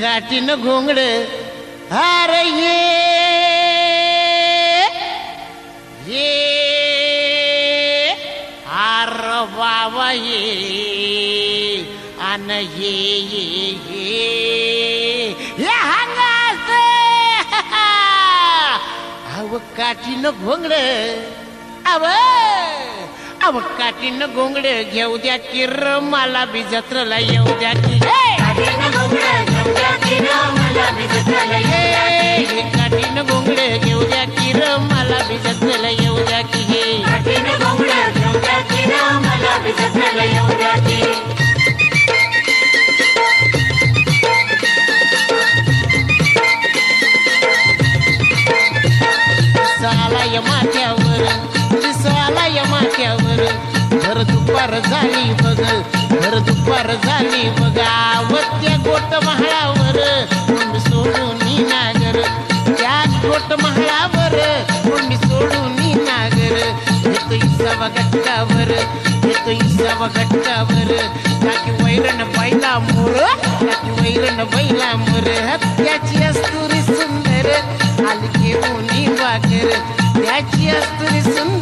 काठीनं घोंगड हार ये ये अर बाबा ये आन ये ये. ये ये अव काठीनं घोंगड. अव अव काठीनं घोंगड घेऊ द्या किर मला बी जत्रला येऊ द्या की. मला जत्रला येऊ द्या की हे. साला या माथ्यावर दिसाला या माथ्यावर भर दुपार झाली बघ भर दुपार झाली बघा. व त्या गोट महाळावर सोडून नागर त्या गोट महाळावर ಸವಗಟ್ಟವರು ಎತ್ತು ಸವಗಟ್ಟವರು ಯಾಕೆ ವೈರನ ಬೈಲಾಮೂರು ಯಾಕೆ ವೈರನ ಬೈಲಾಮೂರು ಯಾಚಿ ಅಸ್ತೂರಿ ಸುಂದರ ಅಲ್ಲಿಗೆ ನೀವಾಗರು ಯಾಚಿ ಅಸ್ತೂರಿ ಸುಂದರ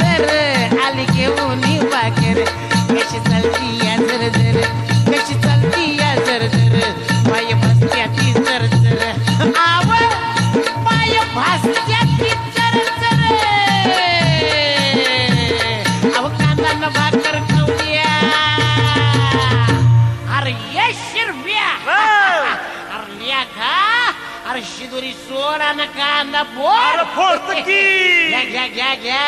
खा अरे शिदोरी सोडा ना कांदा बोल फोडतं की. घ्या घ्या घ्या घ्या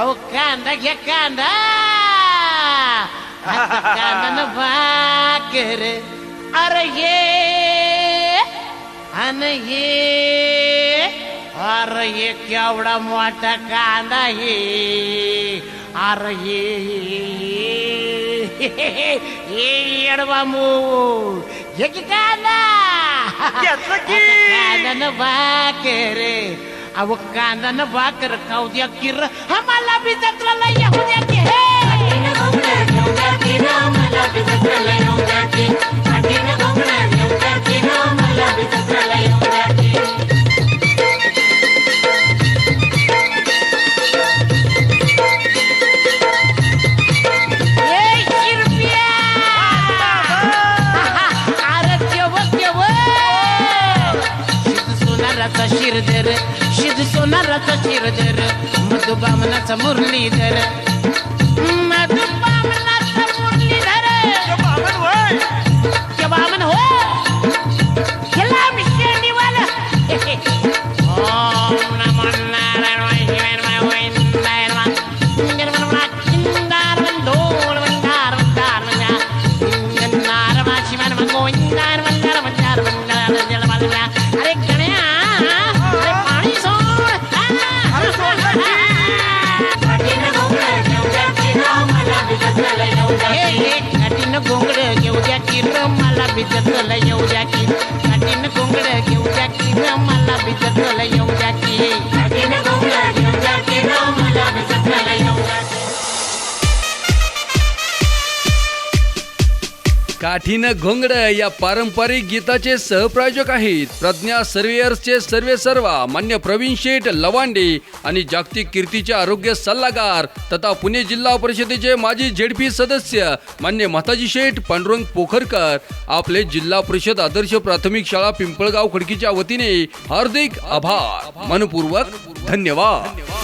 अहो कांदा घ्या कांदा आता कांदा न भाकर अरे ये अन ये अरे ये केवढा मोठा कांदा हे अरे ये ये येडवा मू घे की कांदा घेतलं की. कांदा भाकर भाकर खाऊ द्या किर आम्हाला बी जत्राला येऊ द्या की हे dere Și de sonar ta tir dere Mă duba mâna ta murli dere हे हे घोंगड घेऊ द्या की र मला बिजतला येऊ द्या की. काठीनं घोंगड घेऊ द्या की र मला बिजतला काठीनं घोंगड या पारंपरिक गीताचे सहप्रायोजक आहेत. प्रज्ञा सर्वेयर्सचे सर्वे सर्वा मान्य प्रवीण शेठ लवांडे आणि जागतिक कीर्तीचे आरोग्य सल्लागार तथा पुणे जिल्हा परिषदेचे माजी झेडपी सदस्य मान्य माताजी शेठ पांडुरंग पोखरकर. आपले जिल्हा परिषद आदर्श प्राथमिक शाळा पिंपळगाव खडकीच्या वतीने हार्दिक आभार. मनपूर्वक धन्यवाद.